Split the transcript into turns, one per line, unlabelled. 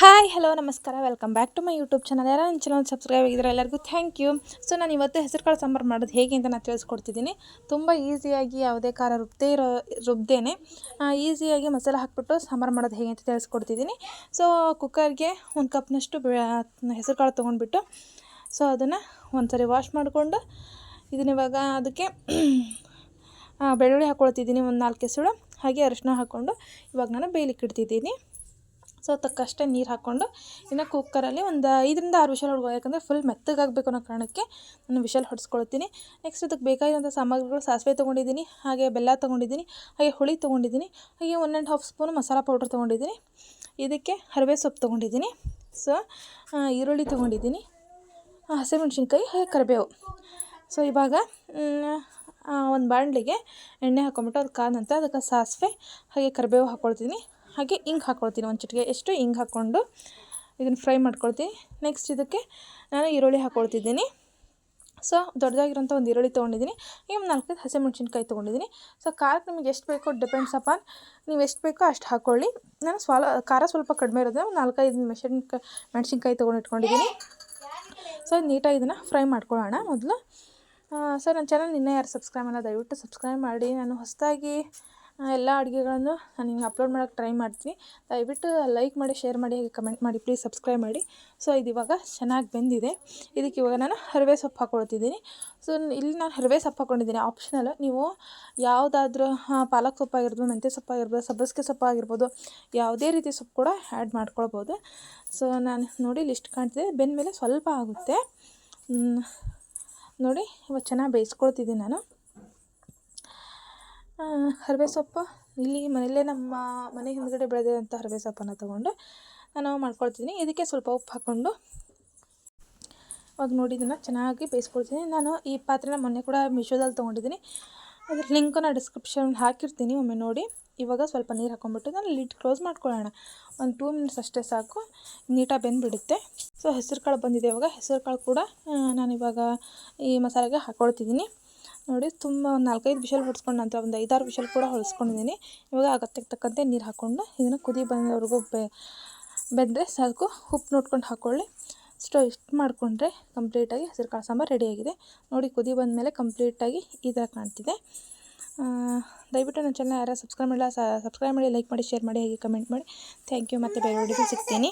Hi hello ನಮಸ್ಕಾರ. Welcome back to my YouTube channel ಯಾರು ನನ್ನ ಚಾನಲ್ ಸಬ್ಸ್ಕ್ರೈಬ್ ಆಗಿದ್ದಾರೆ ಎಲ್ಲರಿಗೂ ಥ್ಯಾಂಕ್ ಯು ಸೊ ನಾನು ಇವತ್ತು ಹೆಸರು ಕಾಳು ಸಾಂಬಾರು ಮಾಡೋದು ಹೇಗೆ ಅಂತ ನಾನು ತಿಳಿಸ್ಕೊಡ್ತಿದ್ದೀನಿ. ತುಂಬ ಈಸಿಯಾಗಿ ಯಾವುದೇ ಖಾರ ರುಬ್ಬದೇ ಇರೋ, ರುಬ್ದೇನೆ ಈಸಿಯಾಗಿ ಮಸಾಲೆ ಹಾಕ್ಬಿಟ್ಟು ಸಾಂಬಾರು ಮಾಡೋದು ಹೇಗೆ ಅಂತ ತಿಳಿಸ್ಕೊಡ್ತಿದ್ದೀನಿ. ಸೊ ಕುಕ್ಕರ್ಗೆ ಒಂದು ಕಪ್ನಷ್ಟು ಹೆಸರು ಕಾಳು ತೊಗೊಂಡ್ಬಿಟ್ಟು ಸೊ ಅದನ್ನು ಒಂದ್ಸರಿ ವಾಶ್ ಮಾಡಿಕೊಂಡು, ಇದನ್ನ ಇವಾಗ ಅದಕ್ಕೆ ಬೆಳ್ಳುಳ್ಳಿ ಹಾಕ್ಕೊಳ್ತಿದ್ದೀನಿ ಒಂದು ನಾಲ್ಕು ಕೆಸಳು, ಹಾಗೆ ಅರಿಶಿನ ಹಾಕ್ಕೊಂಡು ಇವಾಗ ನಾನು ಬೇಯಲಿಕ್ಕೆ ಇಡ್ತಿದ್ದೀನಿ. ಸೊ ತಕ್ಕಷ್ಟೇ ನೀರು ಹಾಕ್ಕೊಂಡು ಇನ್ನು ಕುಕ್ಕರಲ್ಲಿ ಒಂದು ಐದರಿಂದ ಆರು ವಿಷಲ್ ಹೊಡ್ಕೊ ಯಾಕಂದರೆ ಫುಲ್ ಮೆತ್ತಗಾಗಬೇಕು ಅನ್ನೋ ಕಾರಣಕ್ಕೆ ನಾನು ವಿಷಲ್ ಹೊಡ್ಸ್ಕೊಳ್ತೀನಿ. ನೆಕ್ಸ್ಟ್ ಅದಕ್ಕೆ ಬೇಕಾಗಿರೋಂಥ ಸಾಮಗ್ರಿಗಳು ಸಾಸಿವೆ ತೊಗೊಂಡಿದ್ದೀನಿ, ಹಾಗೆ ಬೆಲ್ಲ ತೊಗೊಂಡಿದ್ದೀನಿ, ಹಾಗೆ ಹುಳಿ ತೊಗೊಂಡಿದ್ದೀನಿ, ಹಾಗೆ one and half spoon masala powder ತೊಗೊಂಡಿದ್ದೀನಿ. ಇದಕ್ಕೆ ಹರಿವೆ ಸೊಪ್ಪು ತೊಗೊಂಡಿದ್ದೀನಿ ಸೊ ಈರುಳ್ಳಿ ತೊಗೊಂಡಿದ್ದೀನಿ ಹಸಿಮೆಣ್ಸಿನ್ಕಾಯಿ, ಹಾಗೆ ಕರಿಬೇವು. ಸೊ ಇವಾಗ ಒಂದು ಬಾಣಲಿಗೆ ಎಣ್ಣೆ ಹಾಕ್ಕೊಂಬಿಟ್ಟು ಅದು ಕಾದ ನಂತರ ಅದಕ್ಕೆ ಸಾಸಿವೆ, ಹಾಗೆ ಕರಿಬೇವು ಹಾಕ್ಕೊಳ್ತೀನಿ ಹಾಗೆ ಹಿಂಗೆ ಹಾಕ್ಕೊಳ್ತೀನಿ ಒಂದು ಚಿಟಿಕೆ ಎಷ್ಟು ಹಿಂಗೆ ಹಾಕ್ಕೊಂಡು ಇದನ್ನು ಫ್ರೈ ಮಾಡ್ಕೊಳ್ತೀನಿ. ನೆಕ್ಸ್ಟ್ ಇದಕ್ಕೆ ನಾನು ಈರುಳ್ಳಿ ಹಾಕ್ಕೊಳ್ತಿದ್ದೀನಿ ಸೊ ದೊಡ್ಡದಾಗಿರೋಂಥ ಒಂದು ಈರುಳ್ಳಿ ತೊಗೊಂಡಿದ್ದೀನಿ. ಈಗ ನಾಲ್ಕೈದು ಹಸಿಮೆಣ್ಸಿನ್ಕಾಯಿ ತೊಗೊಂಡಿದ್ದೀನಿ. ಸೊ ಖಾರಕ್ಕೆ ನಿಮಗೆ ಎಷ್ಟು ಬೇಕೋ ಡಿಪೆಂಡ್ಸ್ ಅಪಾನ್ ನೀವು ಎಷ್ಟು ಬೇಕೋ ಅಷ್ಟು ಹಾಕ್ಕೊಳ್ಳಿ ನಾನು ಸ್ವಾಲ, ಖಾರ ಸ್ವಲ್ಪ ಕಡಿಮೆ ಇರೋದ್ರೆ ನಾಲ್ಕೈದು ಮೆಣಸಿನ್ಕಾಯಿ ಮೆಣಸಿನ್ಕಾಯಿ ತೊಗೊಂಡು ಇಟ್ಕೊಂಡಿದ್ದೀನಿ. ಸೊ ನೀಟಾಗಿ ಇದನ್ನು ಫ್ರೈ ಮಾಡ್ಕೊಳ್ಳೋಣ ಮೊದಲು. ಸೊ ನನ್ನ ಚಾನಲ್ ಇನ್ನೂ ಯಾರು ಸಬ್ಸ್ಕ್ರೈಬ್ ಮಾಡೋ ದಯವಿಟ್ಟು ಸಬ್ಸ್ಕ್ರೈಬ್ ಮಾಡಿ. ನಾನು ಹೊಸದಾಗಿ ಎಲ್ಲ ಅಡುಗೆಗಳನ್ನು ನಾನು ಹಿಂಗೆ ಅಪ್ಲೋಡ್ ಮಾಡೋಕ್ಕೆ ಟ್ರೈ ಮಾಡ್ತೀನಿ. ದಯವಿಟ್ಟು ಲೈಕ್ ಮಾಡಿ ಶೇರ್ ಮಾಡಿ, ಹಾಗೆ ಕಮೆಂಟ್ ಮಾಡಿ ಪ್ಲೀಸ್ ಸಬ್ಸ್ಕ್ರೈಬ್ ಮಾಡಿ. ಸೊ ಇದು ಇವಾಗ ಚೆನ್ನಾಗಿ ಬೆಂದಿದೆ. ಇದಕ್ಕೆ ಇವಾಗ ನಾನು ಹರಿವೆ ಸೊಪ್ಪು ಹಾಕ್ಕೊಳ್ತಿದ್ದೀನಿ ಸೊ ಇಲ್ಲಿ ನಾನು ಹರಿವೆ ಸೊಪ್ಪು ಹಾಕ್ಕೊಂಡಿದ್ದೀನಿ ಆಪ್ಷನಲ್ ನೀವು ಯಾವುದಾದ್ರೂ ಪಾಲಕ್ ಸೊಪ್ಪು ಆಗಿರ್ಬೋದು, ಮೆಂತ್ಯ ಸೊಪ್ಪು ಆಗಿರ್ಬೋದು, ಸಬ್ಬಸಿಗೆ ಸೊಪ್ಪು ಆಗಿರ್ಬೋದು, ಯಾವುದೇ ರೀತಿ ಸೊಪ್ಪು ಕೂಡ ಆ್ಯಡ್ ಮಾಡ್ಕೊಳ್ಬೋದು. ಸೊ ನಾನು ನೋಡಿ ಲಿಸ್ಟ್ ಕಾಣ್ತಿದೆ. ಬೆಂದ ಮೇಲೆ ಸ್ವಲ್ಪ ಆಗುತ್ತೆ. ನೋಡಿ ಇವಾಗ ಚೆನ್ನಾಗಿ ಬೇಯಿಸ್ಕೊಳ್ತಿದ್ದೀನಿ ನಾನು. ಹರಿವೆ ಸೊಪ್ಪು ಇಲ್ಲಿ ಮನೆಯಲ್ಲೇ ನಮ್ಮ ಮನೆ ಹಿಂದ್ಗಡೆ ಬೆಳೆದಿರೋಂಥ ಹರಿವೆ ಸೊಪ್ಪನ್ನು ತೊಗೊಂಡು ನಾನು ಮಾಡ್ಕೊಳ್ತೀನಿ. ಇದಕ್ಕೆ ಸ್ವಲ್ಪ ಉಪ್ಪು ಹಾಕ್ಕೊಂಡು ಅವಾಗ ನೋಡಿ ಇದನ್ನು ಚೆನ್ನಾಗಿ ಬೇಯಿಸ್ಕೊಳ್ತೀನಿ. ನಾನು ಈ ಪಾತ್ರೆನ ಮೊನ್ನೆ ಕೂಡ ಮೀಶೋದಲ್ಲಿ ತೊಗೊಂಡಿದ್ದೀನಿ. ಅದ್ರ ಲಿಂಕನ್ನು ಡಿಸ್ಕ್ರಿಪ್ಷನ್ ಹಾಕಿರ್ತೀನಿ. ಒಮ್ಮೆ ನೋಡಿ. ಇವಾಗ ಸ್ವಲ್ಪ ನೀರು ಹಾಕ್ಕೊಂಬಿಟ್ಟು ನಾನು ಲಿಡ್ ಕ್ಲೋಸ್ ಮಾಡ್ಕೊಳ್ಳೋಣ. ಒಂದು ಟೂ ಮಿನಿಟ್ಸ್ ಅಷ್ಟೇ ಸಾಕು. ನೀಟಾಗಿ ಬೆಂದುಬಿಡುತ್ತೆ. ಸೊ, ಹೆಸರು ಕಾಳು ಬಂದಿದೆ ಇವಾಗ. ಹೆಸರು ಕಾಳು ಕೂಡ ನಾನು ಇವಾಗ ಈ ಮಸಾಲೆಗೆ ಹಾಕ್ಕೊಳ್ತಿದ್ದೀನಿ ನೋಡಿ ತುಂಬ ನಾಲ್ಕೈದು ವಿಷಲ್ ಹೊಡ್ಸ್ಕೊಂಡು ನಂತರ ಒಂದು ಐದಾರು ವಿಷಲ್ ಕೂಡ ಹೊಡೆಸ್ಕೊಂಡಿದ್ದೀನಿ ಇವಾಗ ಅಗತ್ಯಕ್ಕೆ ತಕ್ಕಂತೆ ನೀರು ಹಾಕ್ಕೊಂಡು ಇದನ್ನು ಕುದಿ ಬಂದವರೆಗೂ ಬೆ, ಬೆಂದರೆ ಸಾಕು. ಉಪ್ಪು ನೋಡ್ಕೊಂಡು ಹಾಕ್ಕೊಳ್ಳಿ ಸ್ಟವ್ ಇಷ್ಟು ಮಾಡಿಕೊಂಡ್ರೆ ಕಂಪ್ಲೀಟಾಗಿ ಹಸಿರು ಕಾಳು ಸಾಂಬಾರು ರೆಡಿಯಾಗಿದೆ ನೋಡಿ ಕುದಿ ಬಂದ ಮೇಲೆ ಕಂಪ್ಲೀಟಾಗಿ ಈ ಥರ ಕಾಣ್ತಿದೆ. ದಯವಿಟ್ಟು ನನ್ನ ಚಾನಲ್ ಯಾರು ಸಬ್ಸ್ಕ್ರೈಬ್ ಮಾಡಿಲ್ಲ ಸಬ್ಸ್ಕ್ರೈಬ್ ಮಾಡಿ ಲೈಕ್ ಮಾಡಿ ಶೇರ್ ಮಾಡಿ, ಹಾಗೆ ಕಮೆಂಟ್ ಮಾಡಿ. ಥ್ಯಾಂಕ್ ಯು ಮತ್ತು ಬೇರೆ ವಿಡಿಯೋದಲ್ಲಿ ಸಿಗ್ತೀನಿ.